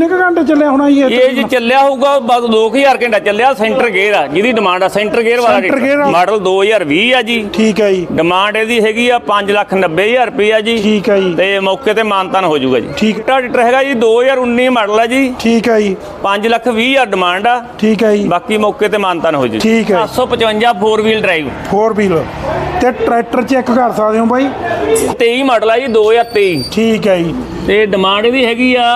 ਕਿੰਨੇ ਕੁ ਘੰਟੇ ਚੱਲਿਆ ਹੋਣਾ ਜੀ ਇਹ ਜੀ ਚੱਲਿਆ ਹੋਊਗਾ ਬਸ 2000 ਘੰਟਾ ਚੱਲਿਆ ਸੈਂਟਰ ਗੇਅਰ ਆ ਜਿਹਦੀ ਡਿਮਾਂਡ ਆ ਸੈਂਟਰ ਗੇਅਰ ਵਾਲਾ। ਮਾਡਲ 2020 ਆ। ਜੀ। ਠੀਕ ਹੈ ਜੀ। ਡਿਮਾਂਡ ਇਹਦੀ ਹੈਗੀ ਆ 590000 ਰੁਪਏ ਜੀ। ਠੀਕ ਹੈ ਜੀ। ਤੇ ਮੌਕੇ ਤੇ ਮਾਨਤਾਨ ਹੋ ਜਾਊਗਾ ਜੀ। ਠੀਕ। ਟਰੈਕਟਰ ਹੈਗਾ ਜੀ 2019 ਮਾਡਲ ਆ ਜੀ। ਠੀਕ ਹੈ ਜੀ। 520000 ਡਿਮਾਂਡ ਆ। ਠੀਕ ਹੈ ਜੀ। ਬਾਕੀ ਮੌਕੇ ਤੇ ਮਾਨਤਾਨ ਹੋ ਜੂ। ਠੀਕ ਹੈ। 755 4 ਵੀਲ ਡਰਾਈਵ 4 ਵੀਲ ਤੇ ਟਰੈਕਟਰ ਚੈੱਕ ਕਰ ਸਕਦੇ ਹੋ ਬਾਈ? 23 ਮਾਡਲ ਆ ਜੀ 2023 ਠੀਕ ਹੈ ਜੀ। ਤੇ ਡਿਮਾਂਡ ਇਹਦੀ ਹੈਗੀ ਆ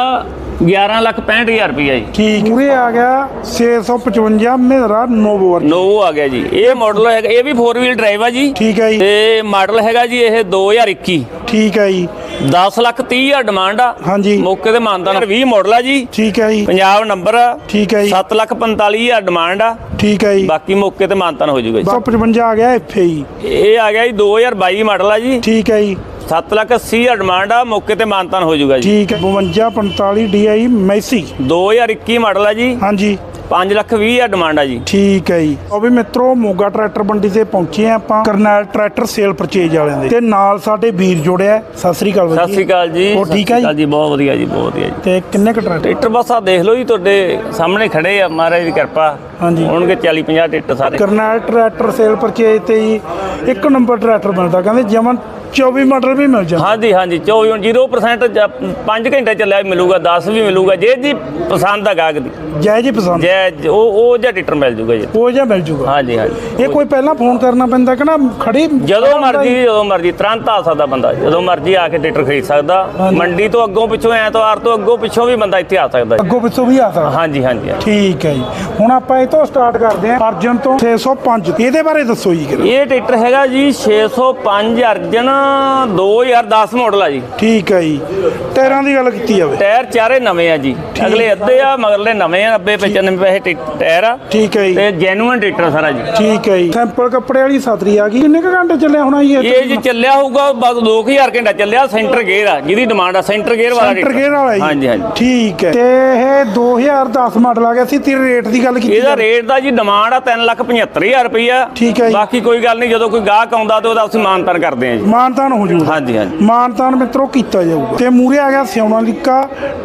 11 ਲੱਖ 65000 ਰੁਪਏ ਜੀ। ਠੀਕ। ਪੂਰੇ ਆ ਗਿਆ 655 ਮਹਿੰਦਰਾ ਨੋਵੋ ਨੋ ਆ ਗਿਆ ਜੀ। ਇਹ ਮਾਡਲ ਹੈਗਾ ਇਹ ਵੀ 4 ਵੀਲ ਡਰਾਈਵ ਆ ਜੀ। ਠੀਕ ਹੈ ਜੀ। ਤੇ ਮਾਡਲ ਹੈਗਾ ਜੀ ਇਹ 2021 ਠੀਕ ਹੈ ਜੀ। 10 ਲੱਖ 30 ਹਜ਼ਾਰ ਡਿਮਾਂਡ ਆ। ਹਾਂਜੀ। ਮੌਕੇ ਤੇ ਮਾਨਤਾਨ 20 ਮਾਡਲ ਆ ਜੀ। ਠੀਕ ਹੈ ਜੀ। ਪੰਜਾਬ ਨੰਬਰ ਆ। ਠੀਕ ਹੈ ਜੀ। 7 ਲੱਖ 45 ਹਜ਼ਾਰ ਡਿਮਾਂਡ ਆ। ਠੀਕ ਹੈ ਜੀ। ਬਾਕੀ ਮੌਕੇ ਤੇ ਮਾਨਤਾਨ ਹੋ ਜਾਊਗਾ 155 ਆ ਗਿਆ ਐਫਏ ਜੀ ਜੀ ਇਹ ਆ ਗਿਆ ਜੀ 2022 ਮਾਡਲ ਆ ਜੀ। ਠੀਕ ਹੈ ਜੀ। 7 ਲੱਖ 80 ਹਜ਼ਾਰ ਡਿਮਾਂਡ ਆ ਮੌਕੇ ਤੇ ਮਾਨਤਾਨ ਹੋ ਜਾਊਗਾ ਜੀ। ਠੀਕ ਹੈ 52 45 DI ਮੈਸੀ 2021 ਮਾਡਲ ਆ ਜੀ। ਹਾਂਜੀ। 5 ਲੱਖ 20 ਹਜ਼ਾਰ ਡਿਮਾਂਡ ਆ ਜੀ। ਠੀਕ ਹੈ ਜੀ। ਉਹ ਵੀ ਮਿੱਤਰੋ ਮੋਗਾ ਟਰੈਕਟਰ ਮੰਡੀ ਤੇ ਪਹੁੰਚੇ ਆ ਆਪਾਂ। ਕਰਨੈਲ ਟਰੈਕਟਰ ਸੇਲ ਪਰਚੇਜ ਵਾਲਿਆਂ ਦੇ। ਤੇ ਨਾਲ ਸਾਡੇ ਵੀਰ ਜੋੜਿਆ ਸਤਿ ਸ੍ਰੀ ਅਕਾਲ ਵੀਰ ਸਤਿ ਸ਼੍ਰੀ ਅਕਾਲ ਜੀ। ਹੋਰ ਠੀਕ ਹੈ ਸਤਿ ਸ਼੍ਰੀ ਅਕਾਲ ਜੀ। ਬਹੁਤ ਵਧੀਆ ਜੀ ਬਹੁਤ ਵਧੀਆ ਜੀ। ਤੇ ਕਿੰਨੇ ਕ ਟਰੈਕਟਰ? ਟਰੈਕਟਰ ਬਸ ਆ ਦੇਖ ਲਓ ਜੀ ਤੁਹਾਡੇ ਸਾਹਮਣੇ ਖੜੇ ਆ। ਮਹਾਰਾਜ ਦੀ ਕਿਰਪਾ। ਹਾਂਜੀ। ਹੋਣਗੇ 40 50 ਟਰੈਕਟਰ ਸਾਰੇ। ਕਰਨੈਲ ਟਰੈਕਟਰ ਸੇਲ ਪਰਚੇਜ ਤੇ ਜੀ ਇੱਕ ਨੰਬਰ ਟਰੈਕਟਰ ਮਿਲਦਾ ਕਹਿੰਦੇ ਜਮਨ 24 ਮਾਡਲ ਵੀ ਮਿਲ ਜਾਂਦਾ। ਹਾਂਜੀ ਹਾਂਜੀ 24 ਹੁਣ 0% 5 ਘੰਟੇ ਚੱਲਿਆ ਮਿਲੂਗਾ 10 ਵੀ ਮਿਲੂਗਾ। ਜੇ ਜੀ ਪਸੰਦ ਆ ਗਾਹਕ ਦੀ। ਜੈ ਜੀ ਪਸੰਦ। ਜੇ ਉਹ ਉਹ ਜਿਹਾ ਟਰੈਕਟਰ ਮਿਲ ਜੂਗਾ ਜੀ। ਉਹ ਜਿਹਾ ਮਿਲ ਜੂਗਾ। ਹਾਂਜੀ ਹਾਂਜੀ। ਇਹ ਕੋਈ ਪਹਿਲਾਂ ਫੋਨ ਕਰਨਾ ਪੈਂਦਾ ਕਿ ਨਾ ਖੜੀ ਜਦੋਂ ਮਰਜ਼ੀ ਜਦੋਂ ਮਰਜ਼ੀ ਤੁਰੰਤ ਆ ਸਕਦਾ ਬੰਦਾ। ਜਦੋਂ ਮਰਜ਼ੀ ਆ ਕੇ ਟਰੈਕਟਰ ਖਰੀਦ ਸਕਦਾ। ਮੰਡੀ ਤੋਂ ਅੱਗੋਂ ਪਿੱਛੋਂ ਐਤਵਾਰ ਤੋਂ ਅੱਗੋਂ ਪਿੱਛੋਂ ਵੀ ਬੰਦਾ ਇੱਥੇ ਆ ਸਕਦਾ ਜੀ। ਅੱਗੋਂ ਪਿੱਛੋਂ ਵੀ ਆ ਸਕਦਾ। ਹਾਂਜੀ ਹਾਂਜੀ। ਠੀਕ ਹੈ ਜੀ। ਹੁਣ ਆਪਾਂ ਇਹ ਤੋਂ ਸਟਾਰਟ ਕਰਦੇ ਹਾਂ। ਅਰਜਨ ਤੋਂ 605 ਇਹਦੇ ਬਾਰੇ ਦੱਸੋ ਜੀ ਕਿਰਾ ਇਹ ਟਰੈਕਟਰ ਹੈਗਾ ਜੀ 605 ਅਰਜਨ 2010 ਮਾਡਲ ਆ ਜੀ। ਠੀਕ ਹੈ ਜੀ। ਟਾਇਰਾਂ ਦੀ ਗੱਲ ਕੀਤੀ ਜਾਵੇ। ਟਾਇਰ ਚਾਰੇ ਨਵੇਂ ਆ ਜੀ। ਅਗਲੇ ਅੱਧੇ ਆ ਮਗਰਲੇ ਨਵੇਂ ਆ 90 95 ਪੈਸੇ ਟਾਇਰ ਆ। ਠੀਕ ਹੈ ਜੀ। ਤੇ ਜੈਨੂਇਨ ਟਰੈਕਟਰ ਸਾਰਾ ਜੀ। ਠੀਕ ਹੈ ਜੀ। ਸੈਂਪਲ ਕੱਪੜੇ ਵਾਲੀ ਸਤਰੀ ਆ ਗਈ। ਕਿੰਨੇ ਕੁ ਘੰਟੇ ਚੱਲਿਆ ਹੋਣਾ ਜੀ ਇਹ ਜੀ ਚੱਲਿਆ ਹੋਊਗਾ ਬਸ 2000 ਘੰਟਾ ਚੱਲਿਆ ਸੈਂਟਰ ਗੇਅਰ ਆ ਜਿਹਦੀ ਡਿਮਾਂਡ ਆ ਸੈਂਟਰ ਗੇਅਰ ਵਾਲਾ ਸੈਂਟਰ। ਗੇਅਰ ਵਾਲਾ ਜੀ। ਹਾਂਜੀ ਹਾਂਜੀ। ਠੀਕ ਹੈ। ਤੇ ਇਹ 2010 ਮਾਡਲ ਆ ਗਿਆ ਸੀ ਤੇ ਰੇਟ ਦੀ ਗੱਲ ਕੀਤੀ ਇਹਦਾ। ਰੇਟ ਦਾ ਜੀ ਡਿਮਾਂਡ ਆ 375000 ਰੁਪਈਆ। ਠੀਕ ਹੈ ਜੀ। ਬਾਕੀ ਕੋਈ ਗੱਲ ਨਹੀਂ ਜਦੋਂ ਕੋਈ ਗਾਹਕ ਆਉਂਦਾ ਤੇ ਉਹਦਾ ਅਸੀਂ ਮਾਨਤਾਨ ਕਰਦੇ ਹਾਂ ਜੀ। ਮਾਨਤਾਨ ਹੋ ਜੂਗਾ। ਹਾਂਜੀ ਹਾਂਜੀ। ਮਾਨਤਾਨ ਮਿੱਤਰੋ ਕੀਤਾ ਜਾਊਗਾ। ਤੇ ਮੂਰੇ ਆ ਗਿਆ ਸਿਉਣਾ ਲਿਕਾ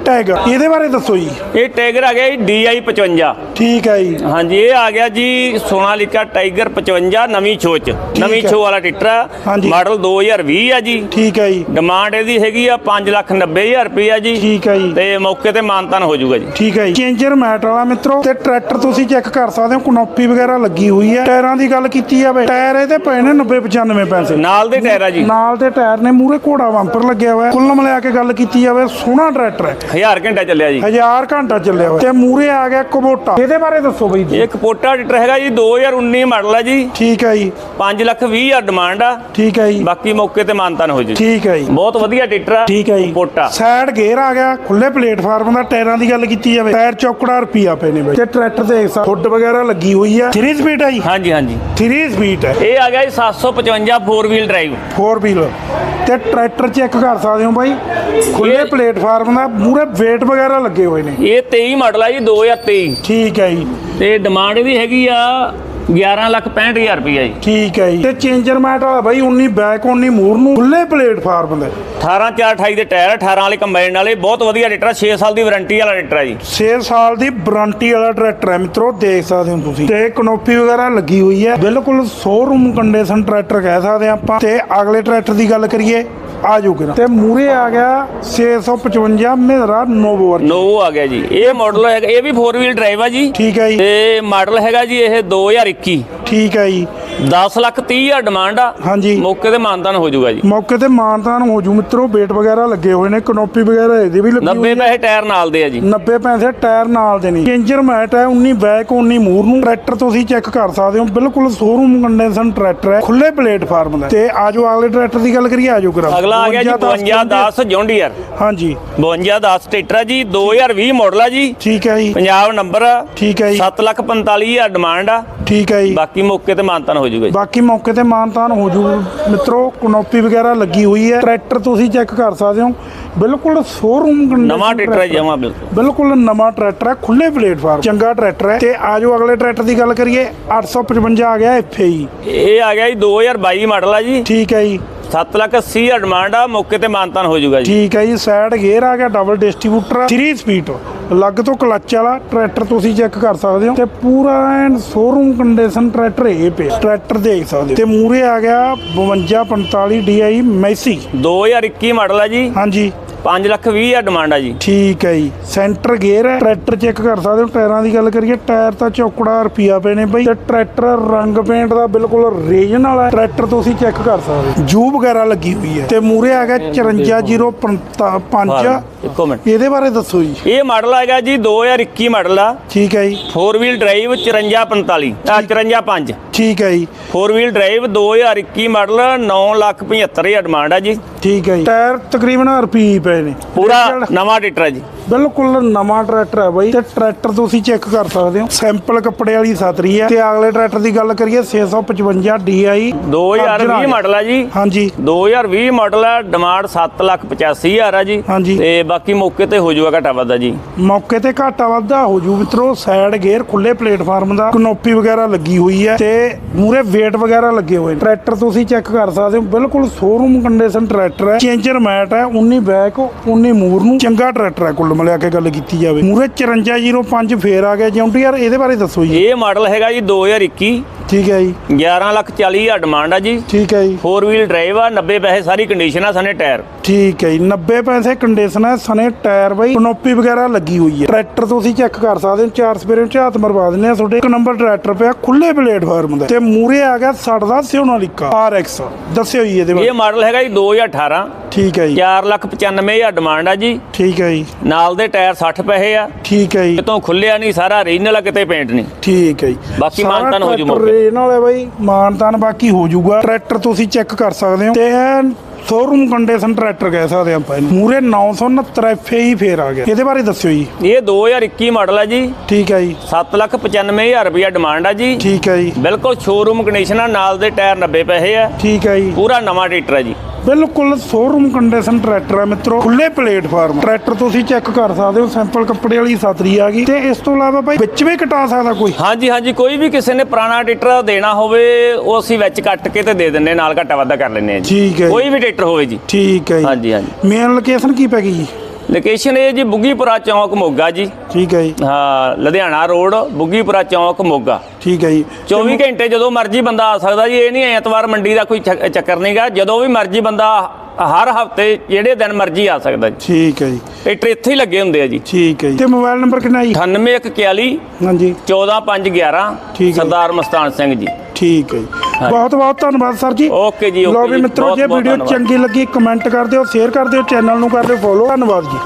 ਟੈਗ ਇਹਦੇ ਬਾਰੇ ਦੱਸੋ ਜੀ। ਇਹ ਟਾਈਗਰ ਆ ਗਿਆ ਜੀ DI 55 ਠੀਕ ਹੈ ਜੀ। ਹਾਂਜੀ ਇਹ ਆ ਗਿਆ ਜੀ ਸੋਨਾਲੀਕਾ ਟਾਈਗਰ 55 ਨਵੀਂ ਛੋਚ ਨਵੀਂ। ਛੋ ਵਾਲਾ ਟਿੱਟਰ ਆ। ਮਾਡਲ 2020 ਆ ਜੀ। ਠੀਕ ਹੈ ਜੀ। ਡਿਮਾਂਡ ਇਹਦੀ ਹੈਗੀ ਆ 590000 ਰੁਪਈਆ ਜੀ। ਠੀਕ ਹੈ ਜੀ। ਤੇ ਮੌਕੇ ਤੇ ਮਾਨਤਾਨ ਹੋ ਜਾਊਗਾ ਜੀ। ਠੀਕ ਹੈ ਜੀ। ਚੇਂਜਰ ਮੈਟ ਵਾਲਾ ਮਿੱਤਰੋ ਤੇ ਟਰੈਕਟਰ ਤੁਸੀਂ ਚੈੱਕ ਕਰ ਸਕਦੇ ਹੋ ਕਨੋਪੀ ਵਗੈਰਾ ਲੱਗੀ ਹੋਈ ਹੈ। ਟਾਇਰਾਂ ਦੀ ਗੱਲ ਕੀਤੀ ਜਾਵੇ ਟਾਇਰ ਇਹਦੇ ਪਏ ਨੇ 90 95 ਪੈਸੇ। ਨਾਲ ਦੇ ਟਾਇਰ ਆ ਜੀ। ਨਾਲ ਦੇ ਟਾਇਰ ਨੇ ਮੂਰੇ ਘੋੜਾ ਵੰਪਰ ਲੱਗਿਆ ਹੋਇਆ। ਕੁੱਲ ਮਿਲਾ ਕੇ ਗੱਲ ਕੀਤੀ ਜਾਵੇ ਸੋਹਣਾ ਟਰੈਕਟਰ ਹੈ। 1000 ਘੰਟਾ ਚੱਲਿਆ ਜੀ। ਹਜ਼ਾਰ ਘੰਟਾ ਚੱਲਿਆ ਹੋਇਆ। ਤੇ ਮੂਰੇ ਆ ਗਿਆ ਕਬੋਟਾ ਇਹਦੇ ਬਾਰੇ ਦੱਸੋ ਬਈ ਜੀ। ਇਹ ਕਪੋਟਾ ਟਿੱਟਰ ਹੈਗਾ ਜੀ 2019 ਮਾਡਲ ਆ ਜੀ। ਠੀਕ ਹੈ ਜੀ। 5 ਲੱਖ 20 ਹਜ਼ਾਰ ਡਿਮਾਂਡ ਆ। ਠੀਕ ਹੈ ਜੀ। ਬਾਕੀ ਮੌਕੇ ਤੇ ਮਾਨਤਾਨ ਹੋ ਜੂ। ਠੀਕ ਹੈ ਜੀ। ਬਹੁਤ ਵਧੀਆ ਟਿੱਟਰ ਆ ਠੀਕ ਹੈ ਜੀ। ਕਪੋਟਾ ਸਾਈਡ ਗੇਅਰ ਆ ਗਿਆ ਖੁੱਲੇ ਪਲੇਟਫਾਰਮ ਦਾ ਟਾਇਰਾਂ ਦੀ ਗੱਲ ਕੀਤੀ ਜਾਵੇ। ਟਾਇਰ ਚੌਕੜਾ ਰੁਪਿਆ ਪਏ ਨੇ ਬਈ। ਤੇ ਟਰੈਕਟਰ ਦੇ ਹੁੱਡ ਵਗੈਰਾ ਲੱਗੀ ਹੋਈ ਹੈ 3 ਸਪੀਡ ਹੈ ਜੀ। ਹਾਂਜੀ ਹਾਂਜੀ। 3 ਸਪੀਡ ਹੈ ਇਹ ਆ ਗਿਆ ਜੀ 755 4 ਵੀਲ ਡਰਾਈਵ 4 ਵੀਲ ਤੇ ਟਰੈਕਟਰ ਚੈੱਕ ਕਰ ਸਕਦੇ ਹੋ ਬਾਈ। ਖੁੱਲੇ ਪਲੇਟਫਾਰਮ ਦਾ ਮੂਰੇ weight ਵਗੈਰਾ ਲੱਗੇ ਹੋਏ ਨੇ। ਇਹ 23 ਮਾਡਲ ਆ ਜੀ 2023 ਠੀਕ ਹੈ ਜੀ। ਤੇ ਡਿਮਾਂਡ ਇਹਦੀ ਹੈਗੀ ਆ 11 ਲੱਖ 65000 ਰੁਪਈਆ ਜੀ। ਠੀਕ ਹੈ ਜੀ। ਤੇ ਚੇਂਜਰ ਮੈਟ ਵਾਲਾ ਬਾਈ 19 ਬੈਕ 19 ਮੂਰ ਨੂੰ ਖੁੱਲੇ ਪਲੇਟਫਾਰਮ ਦੇ। 18 4 28 ਦੇ ਟਾਇਰ 18 ਵਾਲੇ ਕੰਬਾਈਨ ਵਾਲੇ ਬਹੁਤ ਵਧੀਆ ਟਰੈਕਟਰ 6 ਸਾਲ ਦੀ ਵਾਰੰਟੀ ਵਾਲਾ ਟਰੈਕਟਰ ਆ ਜੀ। 6 ਸਾਲ ਦੀ ਵਾਰੰਟੀ ਵਾਲਾ ਟਰੈਕਟਰ ਹੈ ਮਿੱਤਰੋ ਦੇਖ ਸਕਦੇ ਹੋ ਤੁਸੀਂ। ਤੇ ਕਨੋਪੀ ਵਗੈਰਾ ਲੱਗੀ ਹੋਈ ਹੈ। ਬਿਲਕੁਲ ਸ਼ੋਰੂਮ ਕੰਡੀਸ਼ਨ ਟਰੈਕਟਰ ਕਹਿ ਸਕਦੇ ਹਾਂ ਆਪਾਂ। ਤੇ ਅਗਲੇ ਟਰੈਕਟਰ ਦੀ ਗੱਲ ਕਰੀਏ ਆ ਕਿਰਾ ਤੇ ਮੂਰੇ ਆ ਗਿਆ 655 ਮਹਿੰਦਰਾ ਨੋਵੋ ਨੋ ਆ ਗਿਆ ਜੀ। ਇਹ ਮਾਡਲ ਹੈਗਾ ਇਹ ਵੀ 4 ਵੀਲ ਡਰਾਈਵ ਆ ਜੀ। ਠੀਕ ਹੈ ਜੀ। ਤੇ ਮਾਡਲ ਹੈਗਾ ਜੀ ਇਹ 2021 ਠੀਕ ਹੈ ਜੀ। 10 ਲੱਖ 30 ਹਜ਼ਾਰ ਡਿਮਾਂਡ ਆ। ਹਾਂਜੀ। ਮੌਕੇ ਤੇ ਮਾਨਤਾਨ ਹੋ ਜਾਊਗਾ ਜੀ। ਮੌਕੇ ਤੇ ਮਾਨਤਾਨ ਹੋ ਜੂ। ਮਿੱਤਰੋ weight ਵਗੈਰਾ ਲੱਗੇ ਹੋਏ ਨੇ ਕਨੋਪੀ ਵਗੈਰਾ ਇਹਦੀ ਵੀ ਲੱਗੀ 90 ਹੋਈ ਹੈ। ਪੈਸੇ ਟਾਇਰ ਨਾਲ ਦੇ ਆ ਜੀ। 90 ਪੈਸੇ ਟਾਇਰ ਨਾਲ ਦੇ ਨੇ। ਚੇਂਜਰ ਮੈਟ ਹੈ 19 ਬੈਕ 19 ਮੂਰ ਨੂੰ। ਟਰੈਕਟਰ ਤੁਸੀਂ ਚੈੱਕ ਕਰ ਸਕਦੇ ਹੋ। ਬਿਲਕੁਲ ਸ਼ੋਰੂਮ ਕੰਡੀਸ਼ਨ ਟਰੈਕਟਰ ਹੈ। ਖੁੱਲੇ ਪਲੇਟਫਾਰਮ ਦਾ। ਤੇ ਆਜੋ ਅਗਲੇ ਟਰੈਕਟਰ ਦੀ ਗੱਲ ਕਰੀਏ ਆਜੋ ਕਰਾ ਅਗਲਾ ਆ ਗਿਆ ਜੀ 52 10 ਜੌਂਡੀਅਰ ਹਾਂਜੀ। 52 10 ਟਰੈਕਟਰ ਜੀ 2020 ਮਾਡਲ ਆ ਜੀ। ਠੀਕ ਹੈ ਜੀ। ਪੰਜਾਬ ਨੰਬਰ ਆ। ਠੀਕ ਹੈ ਜੀ। 7 ਲੱਖ 45 ਹਜ਼ਾਰ ਡਿਮਾਂਡ ਆ। ਠੀਕ ਹੈ ਜੀ। ਬਾਕੀ ਮੌਕੇ ਤੇ ਮਾਨਤਾਨ ਹੋ ਜਾਊਗਾ ਜੀ। ਬਾਕੀ ਮੌਕੇ ਤੇ ਮਾਨਤਾਨ ਹੋ ਜੂ। ਮਿੱਤਰੋ ਕਨੋਪੀ ਵਗੈਰਾ ਲੱਗੀ ਹੋਈ ਹੈ। ਟਰੈਕਟਰ ਤੁਸੀਂ ਚੈੱਕ ਕਰ ਸਕਦੇ ਹੋ। ਬਿਲਕੁਲ ਸ਼ੋਰੂਮ ਨਵਾਂ ਟਰੈਕਟਰ ਹੈ ਜਮਾ ਬਿਲਕੁਲ। ਬਿਲਕੁਲ ਨਵਾਂ ਟਰੈਕਟਰ ਹੈ ਖੁੱਲੇ ਪਲੇਟਫਾਰਮ ਚੰਗਾ ਟਰੈਕਟਰ ਹੈ। ਤੇ ਆਜੋ ਅਗਲੇ ਟਰੈਕਟਰ ਦੀ ਗੱਲ ਕਰੀਏ। 855 ਆ ਗਿਆ ਐਫਏ ਇਹ ਆ ਗਿਆ ਜੀ 2022 ਮਾਡਲ ਆ ਜੀ। ਠੀਕ ਹੈ ਜੀ। 7 ਲੱਖ 80 ਹਜ਼ਾਰ ਡਿਮਾਂਡ ਆ। ਮੌਕੇ ਤੇ ਮਾਨਤਾਨ ਹੋ ਜਾਊਗਾ ਜੀ। ਠੀਕ ਹੈ ਜੀ। ਸਾਈਡ ਗੇਅਰ ਆ ਗਿਆ ਡਬਲ ਡਿਸਟ੍ਰੀਬਿਊਟਰ 3 ਸਪੀਡ ਅਲੱਗ ਤੋਂ ਕਲੱਚ ਵਾਲਾ ਟਰੈਕਟਰ ਤੁਸੀਂ ਚੈੱਕ ਕਰ ਸਕਦੇ ਹੋ ਤੇ ਪੂਰਾ ਐਨ ਸ਼ੋਰੂਮ ਕੰਡੀਸ਼ਨ ਟਰੈਕਟਰ ਇਹ ਪਿਆ। ਟਰੈਕਟਰ ਦੇਖ ਸਕਦੇ ਹੋ। ਤੇ ਮੂਰੇ ਆ ਗਿਆ 5245 DI ਮੈਸੀ 2021 ਮਾਡਲ ਹੈ ਜੀ। ਹਾਂਜੀ। 5 ਲੱਖ 20 ਹਜ਼ਾਰ ਡਿਮਾਂਡ ਹੈ ਜੀ। ਠੀਕ ਹੈ ਜੀ। ਸੈਂਟਰ ਗੇਅਰ ਹੈ ਟਰੈਕਟਰ ਚੈੱਕ ਕਰ ਸਕਦੇ ਹੋ। ਟਾਇਰਾਂ ਦੀ ਗੱਲ ਕਰੀਏ ਟਾਇਰ ਤਾਂ ਚੌਕੜਾ ਰੁਪਿਆ ਪਏ ਨੇ ਬਈ। ਤੇ ਟਰੈਕਟਰ ਰੰਗ ਪੇਂਟ ਦਾ ਬਿਲਕੁਲ ਰੇਜਨ ਵਾਲਾ। ਟਰੈਕਟਰ ਤੁਸੀਂ ਚੈੱਕ ਕਰ ਸਕਦੇ ਹੋ। ਜੂ ਵਗੈਰਾ ਲੱਗੀ ਹੋਈ ਹੈ। ਤੇ ਮੂਰੇ ਆ ਗਿਆ 54055 ਇੱਕੋ ਮਿੰਟ। ਇਹਦੇ ਬਾਰੇ ਦੱਸੋ ਜੀ। ਇਹ ਮਾਡਲ ਹੈਗਾ ਜੀ 2021 ਮਾਡਲ ਆ। ਠੀਕ ਹੈ ਜੀ। 4 ਵੀਲ ਡਰਾਈਵ 5445 ਆ 545 ਠੀਕ ਹੈ ਜੀ। 4 ਵੀਲ ਡਰਾਈਵ 2021 ਮਾਡਲ 9 ਲੱਖ 75 ਹਜ਼ਾਰ ਡਿਮਾਂਡ ਹੈ ਜੀ। ਠੀਕ ਹੈ ਜੀ। ਟਾਇਰ ਤਕਰੀਬਨ ਰੁਪਏ ਪਏ ਨੇ। ਪੂਰਾ ਨਵਾਂ ਟਰੈਕਟਰ ਹੈ ਜੀ। ਬਿਲਕੁਲ ਨਵਾਂ ਟਰੈਕਟਰ ਹੈ ਬਾਈ। ਤੇ ਟਰੈਕਟਰ ਤੁਸੀਂ ਚੈੱਕ ਕਰ ਸਕਦੇ ਹੋ। ਸੈਂਪਲ ਕੱਪੜੇ ਵਾਲੀ ਸਤਰੀ ਹੈ। ਤੇ ਅਗਲੇ ਟਰੈਕਟਰ ਦੀ ਗੱਲ ਕਰੀਏ 655 DI 2020 ਮਾਡਲ ਹੈ ਜੀ। ਹਾਂਜੀ। 2020 ਮਾਡਲ ਹੈ ਡਿਮਾਂਡ 7 ਲੱਖ 85 ਹਜ਼ਾਰ ਹੈ ਜੀ। ਹਾਂਜੀ। ਤੇ ਬਾਕੀ ਮੌਕੇ ਤੇ ਹੋ ਜਾਊਗਾ ਘਟਾ ਵਾਧਾ ਜੀ। ਮੌਕੇ ਤੇ ਘਾਟਾ ਵਾਧਾ ਹੋ ਜੂ ਮਿੱਤਰੋ। ਸਾਈਡ ਗੇਅਰ ਖੁੱਲੇ ਪਲੇਟਫਾਰਮ ਦਾ। ਕਨੋਪੀ ਵਗੈਰਾ ਲੱਗੀ ਹੋਈ ਹੈ। ਤੇ ਮੂਰੇ ਵੇਟ ਵਗੈਰਾ ਲੱਗੇ ਹੋਏ ਨੇ। ਟਰੈਕਟਰ ਤੁਸੀਂ ਚੈੱਕ ਕਰ ਸਕਦੇ ਹੋ। ਬਿਲਕੁਲ ਸ਼ੋਰੂਮ ਕੰਡੀਸ਼ਨ ਟਰੈਕਟਰ ਹੈ। ਚੇਂਜਰ ਮੈਟ ਹੈ 19 ਬੈਕ 19 ਮੂਰ ਨੂੰ। ਚੰਗਾ ਟਰੈਕਟਰ ਹੈ ਕੁੱਲ ਮਿਲਾ ਕੇ ਗੱਲ ਕੀਤੀ ਜਾਵੇ। ਮੂਰੇ 5405 ਫੇਰ ਆ ਗਿਆ ਜੌਂਟੀਆਰ ਇਹਦੇ ਬਾਰੇ ਦੱਸੋ ਜੀ। ਇਹ ਮਾਡਲ ਹੈਗਾ ਜੀ 2021 ਠੀਕ ਹੈ ਜੀ। 11 ਲੱਖ 40 ਹਜ਼ਾਰ ਡਿਮਾਂਡ ਹੈ ਜੀ। ਠੀਕ ਹੈ ਜੀ। 4 ਵੀਲ ਡਰਾਈਵ ਆ 90 ਪੈਸੇ ਸਾਰੀ ਕੰਡੀਸ਼ਨ ਆ ਸਨੇ ਟਾਇਰ ਠੀਕ ਹੈ ਜੀ। 90 ਪੈਸੇ ਕੰਡੀਸ਼ਨ ਹੈ ਸਨੇ ਟਾਇਰ ਬਾਈ। ਕਨੋਪੀ ਵਗੈਰਾ ਲੱਗੀ ਹੋਈ ਹੈ। ਟਰੈਕਟਰ ਤੁਸੀਂ ਚੈੱਕ ਕਰ ਸਕਦੇ ਹੋ। ਚਾਰ ਸਪੇਰੇ ਝਾਤ ਮਰਵਾ ਦਿੰਦੇ ਆ ਤੁਹਾਡੇ। ਇੱਕ ਨੰਬਰ ਟਰੈਕਟਰ ਪਿਆ ਖੁੱਲੇ ਪਲੇਟਫਾਰਮ ਦਾ ਤੇ ਮੂਰੇ ਆ ਗਿਆ ਸੜਦਾ ਸਿਓਨਾਲਿਕਾ RX ਦੱਸਿਓ ਜੀ ਇਹਦੇ ਬਾਰੇ। ਇਹ ਮਾਡਲ ਹੈਗਾ ਜੀ 2018 ਠੀਕ ਹੈ ਜੀ। 4 ਲੱਖ 95 ਹਜ਼ਾਰ ਡਿਮਾਂਡ ਆ ਜੀ। ਠੀਕ ਹੈ ਜੀ। ਨਾਲ ਦੇ ਟਾਇਰ 60 ਪੈਸੇ ਆ। ਠੀਕ ਹੈ ਜੀ। ਕਿਤੋਂ ਖੁੱਲਿਆ ਨਹੀਂ ਸਾਰਾ ਰੀਜਨਲ ਆ ਕਿਤੇ ਪੇਂਟ ਨਹੀਂ। ਠੀਕ ਹੈ ਜੀ। ਬਾਕੀ ਮਾਨਤਾਨ ਹੋ ਜੂ ਮੌਕੇ। ਰੇਨ ਵਾਲਾ ਬਾਈ। ਮਾਨਤਾਨ ਬਾਕੀ ਹੋ ਜਾਊਗਾ ਟਰੈਕਟਰ ਤੁਸੀਂ ਚੈੱਕ ਕਰ ਸਕਦੇ ਹੋ। ਤੇ ਸ਼ੋਰੂਮ ਕੰਡੀਸ਼ਨ ਟਰੈਕਟਰ ਕਹਿ ਸਕਦੇ ਆਪਾਂ ਇਹਨੂੰ। ਮੂਰੇ 969 ਐਫਏ ਹੀ ਫੇਰ ਆ ਗਿਆ। ਇਹਦੇ ਬਾਰੇ ਦੱਸਿਓ ਜੀ। ਇਹ 2021 ਮਾਡਲ ਹੈ ਜੀ। ਠੀਕ ਹੈ ਜੀ। 7 ਲੱਖ 95 ਹਜ਼ਾਰ ਰੁਪਇਆ ਡਿਮਾਂਡ ਆ ਜੀ। ਠੀਕ ਹੈ ਜੀ। ਬਿਲਕੁਲ ਸ਼ੋਰੂਮ ਕੰਡੀਸ਼ਨ ਆ ਨਾਲ ਦੇ ਟਾਇਰ 90 ਪੈਸੇ ਆ। ਠੀਕ ਹੈ ਜੀ। ਪੂਰਾ ਨਵਾਂ ਟਰੈਕਟਰ ਹੈ ਜੀ। ਬਿਲਕੁਲ ਸ਼ੋਰੂਮ ਕੰਡੀਸ਼ਨ ਟਰੈਕਟਰ ਹੈ ਮਿੱਤਰੋ ਖੁੱਲੇ ਪਲੇਟਫਾਰਮ ਟਰੈਕਟਰ ਤੁਸੀਂ ਚੈੱਕ ਕਰ ਸਕਦੇ ਹੋ ਸੈਂਪਲ ਕੱਪੜੇ ਵਾਲੀ ਸਤਰੀ ਆ ਗਈ। ਤੇ ਇਸ ਤੋਂ ਇਲਾਵਾ ਭਾਈ ਵਿੱਚ ਵੀ ਕਟਾ ਸਕਦਾ ਕੋਈ? ਹਾਂਜੀ ਹਾਂਜੀ ਕੋਈ ਵੀ ਕਿਸੇ ਨੇ ਪੁਰਾਣਾ ਟਰੈਕਟਰ ਦੇਣਾ ਹੋਵੇ ਉਹ ਅਸੀਂ ਵਿੱਚ ਕੱਟ ਕੇ ਤੇ ਦੇ ਦਿੰਨੇ ਨਾਲ ਘਾਟਾ ਵਾਧਾ ਕਰ ਲੈਨੇ ਆ ਜੀ। ਠੀਕ ਹੈ ਕੋਈ ਵੀ ਟਰੈਕਟਰ ਹੋਵੇ ਜੀ। ਠੀਕ ਹੈ ਜੀ। ਹਾਂਜੀ ਹਾਂਜੀ। ਮੇਨ ਲੋਕੇਸ਼ਨ ਕੀ ਪੈ ਗਈ ਜੀ? ਲੋਕੇਸ਼ਨ ਇਹ ਜੀ ਬੁੱਗੀਪੁਰਾ ਚੌਂਕ ਮੋਗਾ ਜੀ। ਠੀਕ ਹੈ ਜੀ। ਹਾਂ ਲੁਧਿਆਣਾ ਰੋਡ ਬੁੱਗੀਪੁਰਾ ਚੌਂਕ ਮੋਗਾ। ਠੀਕ ਹੈ ਜੀ। 24 ਘੰਟੇ ਜਦੋਂ ਮਰਜ਼ੀ ਬੰਦਾ ਆ ਸਕਦਾ ਜੀ ਇਹ ਨਹੀਂ ਐਤਵਾਰ ਮੰਡੀ ਦਾ ਕੋਈ ਚੱਕ- ਚੱਕਰ ਨਹੀਂਗਾ ਜਦੋਂ ਵੀ ਮਰਜ਼ੀ ਬੰਦਾ ਹਰ ਹਫ਼ਤੇ ਜਿਹੜੇ ਦਿਨ ਮਰਜ਼ੀ ਆ ਸਕਦਾ ਜੀ। ਠੀਕ ਹੈ ਜੀ। ਟਰੈਕਟਰ ਇੱਥੇ ਹੀ ਲੱਗੇ ਹੁੰਦੇ ਆ ਜੀ। ਠੀਕ ਹੈ ਜੀ। ਤੇ ਮੋਬਾਈਲ ਨੰਬਰ ਕਿੰਨਾ ਜੀ? 98141 ਹਾਂਜੀ। 14511 ਠੀਕ ਹੈ। ਸਰਦਾਰ ਮਸਤਾਨ ਸਿੰਘ ਜੀ। ਠੀਕ ਹੈ ਜੀ। ਬਹੁਤ ਬਹੁਤ ਧੰਨਵਾਦ ਸਰ ਜੀ। ਓਕੇ ਜੀ ਲੋ ਓਕੇ ਵੀ ਜੀ। ਮਿੱਤਰੋ ਜੇ ਵੀਡੀਓ। ਚੰਗੀ ਲੱਗੀ ਕਮੈਂਟ ਕਰ ਦਿਓ ਸ਼ੇਅਰ ਕਰ ਦਿਓ ਚੈਨਲ ਨੂੰ ਕਰ ਦਿਓ ਫੋਲੋ। ਧੰਨਵਾਦ ਜੀ।